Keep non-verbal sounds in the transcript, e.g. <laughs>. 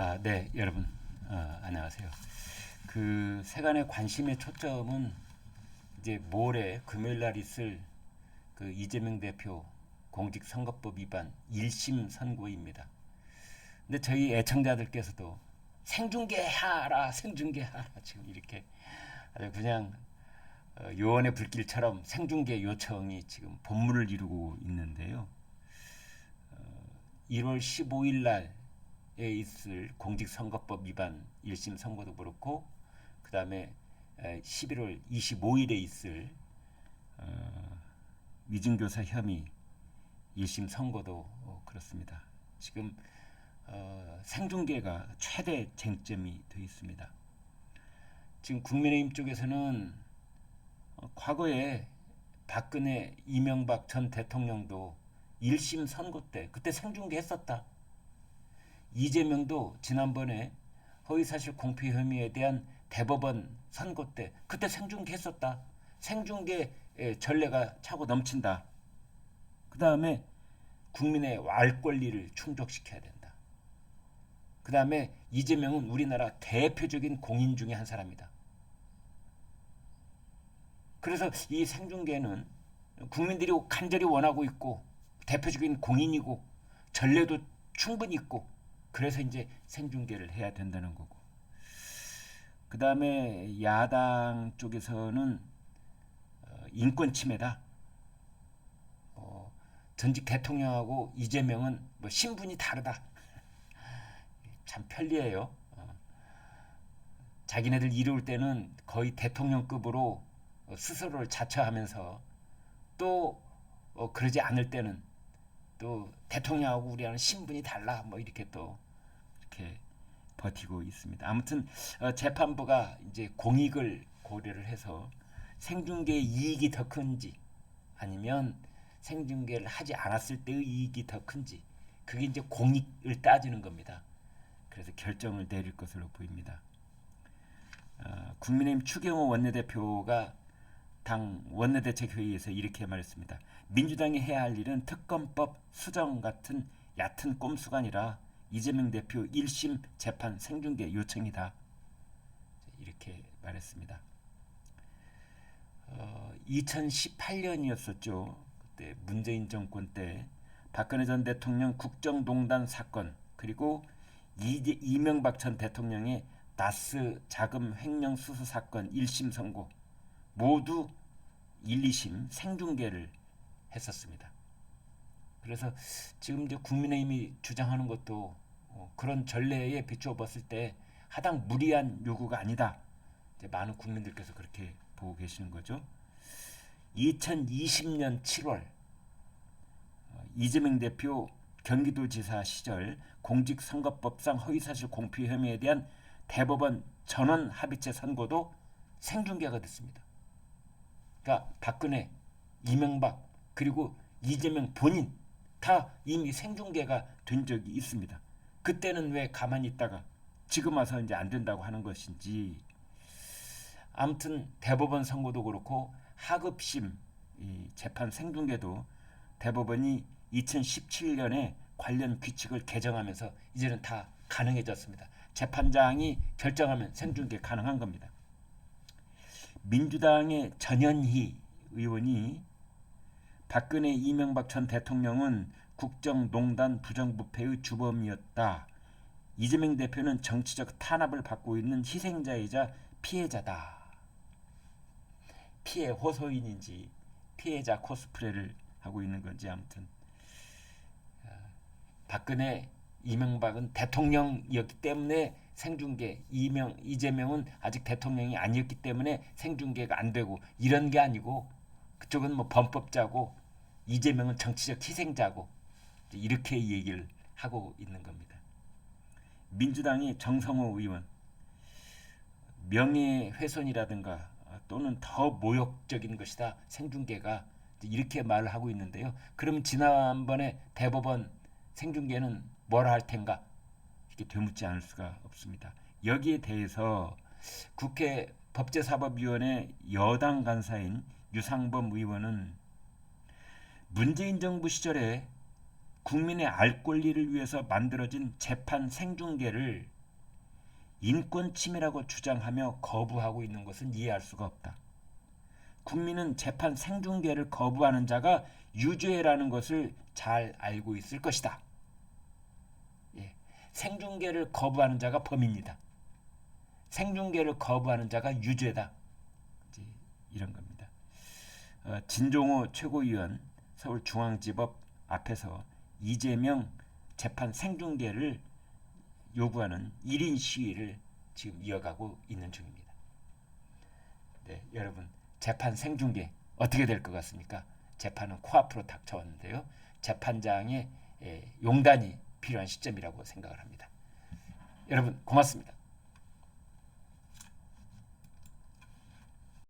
아, 네, 여러분 어, 안녕하세요. 그 세간의 관심의 초점은 이제 모레 금요일 날 있을 그 이재명 대표 공직선거법 위반 1심 선고입니다. 근데 저희 애청자들께서도 생중계하라, 생중계하라 지금 이렇게 아주 그냥 어, 요원의 불길처럼 생중계 요청이 지금 본문을 이루고 있는데요. 1월 15일 날에 있을 공직선거법 위반 1심 선고도 그렇고 그 다음에 11월 25일에 있을 어, 위증교사 혐의 1심 선고도 어, 그렇습니다. 지금 어, 생중계가 최대 쟁점이 되어 있습니다. 지금 국민의힘 쪽에서는 어, 과거에 박근혜, 이명박 전 대통령도 1심 선고 때 그때 생중계 했었다. 이재명도 지난번에 허위사실 공표 혐의에 대한 대법원 선고 때 그때 생중계했었다. 생중계 의 전례가 차고 넘친다. 그 다음에 국민의 알 권리를 충족시켜야 된다. 그 다음에 이재명은 우리나라 대표적인 공인 중에 한 사람이다. 그래서 이 생중계는 국민들이 간절히 원하고 있고 대표적인 공인이고 전례도 충분히 있고 그래서 이제 생중계를 해야 된다는 거고 그 다음에 야당 쪽에서는 어, 인권 침해다. 어, 전직 대통령하고 이재명은 뭐 신분이 다르다. <laughs> 참 편리해요. 어. 자기네들 이룰 때는 거의 대통령급으로 어, 스스로를 자처하면서 또 어, 그러지 않을 때는 또 대통령하고 우리하는 신분이 달라 뭐 이렇게 또 이렇게 버티고 있습니다. 아무튼 어, 재판부가 이제 공익을 고려를 해서 생중계의 이익이 더 큰지 아니면 생중계를 하지 않았을 때의 이익이 더 큰지 그게 이제 공익을 따지는 겁니다. 그래서 결정을 내릴 것으로 보입니다. 어, 국민의힘 추경호 원내대표가 당 원내대책회의에서 이렇게 말했습니다. 민주당이 해야 할 일은 특검법 수정 같은 얕은 꼼수가 아니라 이재명 대표 1심 재판 생중계 요청이다. 이렇게 말했습니다. 어, 2018년이었었죠. 그때 문재인 정권 때 박근혜 전 대통령 국정농단 사건 그리고 이재, 이명박 전 대통령의 나스 자금 횡령 수수 사건 1심 선고 모두 1, 2심 생중계를 했었습니다. 그래서 지금 이제 국민의힘이 주장하는 것도 어, 그런 전례에 비추어 봤을 때 하당 무리한 요구가 아니다. 많은 국민들께서 그렇게 보고 계시는 거죠. 2020년 7월 어, 이재명 대표 경기도지사 시절 공직선거법상 허위사실 공표 혐의에 대한 대법원 전원 합의체 선고도 생중계가 됐습니다. 그러니까 박근혜, 이명박 그리고 이재명 본인 다 이미 생중계가 된 적이 있습니다. 그때는 왜 가만히 있다가 지금 와서 이제 안 된다고 하는 것인지 아무튼 대법원 선고도 그렇고 하급심 이 재판 생중계도 대법원이 2017년에 관련 규칙을 개정하면서 이제는 다 가능해졌습니다. 재판장이 결정하면 생중계 가능한 겁니다. 민주당의 전현희 의원이 박근혜 이명박 전 대통령은 국정농단 부정부패의 주범이었다. 이재명 대표는 정치적 탄압을 받고 있는 희생자이자 피해자다. 피해 호소인인지 피해자 코스프레를 하고 있는 건지 아무튼 박근혜 이명박은 대통령이었기 때문에 생중계 이명 이재명은 아직 대통령이 아니었기 때문에 생중계가 안 되고 이런 게 아니고 그쪽은 뭐 범법자고 이재명은 정치적 희생자고 이렇게 얘기를 하고 있는 겁니다. 민주당이 정성호 의원 명예훼손이라든가 또는 더 모욕적인 것이다 생중계가 이렇게 말을 하고 있는데요. 그럼 지난번에 대법원 생중계는 뭐라 할 텐가 이렇게 되묻지 않을 수가 없습니다. 여기에 대해서 국회 법제사법위원회 여당 간사인 유상범 의원은 문재인 정부 시절에 국민의 알 권리를 위해서 만들어진 재판 생중계를 인권 침해라고 주장하며 거부하고 있는 것은 이해할 수가 없다. 국민은 재판 생중계를 거부하는 자가 유죄라는 것을 잘 알고 있을 것이다. 예, 생중계를 거부하는 자가 범입니다. 생중계를 거부하는 자가 유죄다. 이런 겁니다. 어, 진종호 최고위원 서울중앙지법 앞에서 이재명 재판 생중계를 요구하는 1인 시위를 지금 이어가고 있는 중입니다. 네, 여러분 재판 생중계 어떻게 될 것 같습니까? 재판은 코앞으로 닥쳐왔는데요. 재판장의 예, 용단이 필요한 시점이라고 생각을 합니다. 여러분 고맙습니다.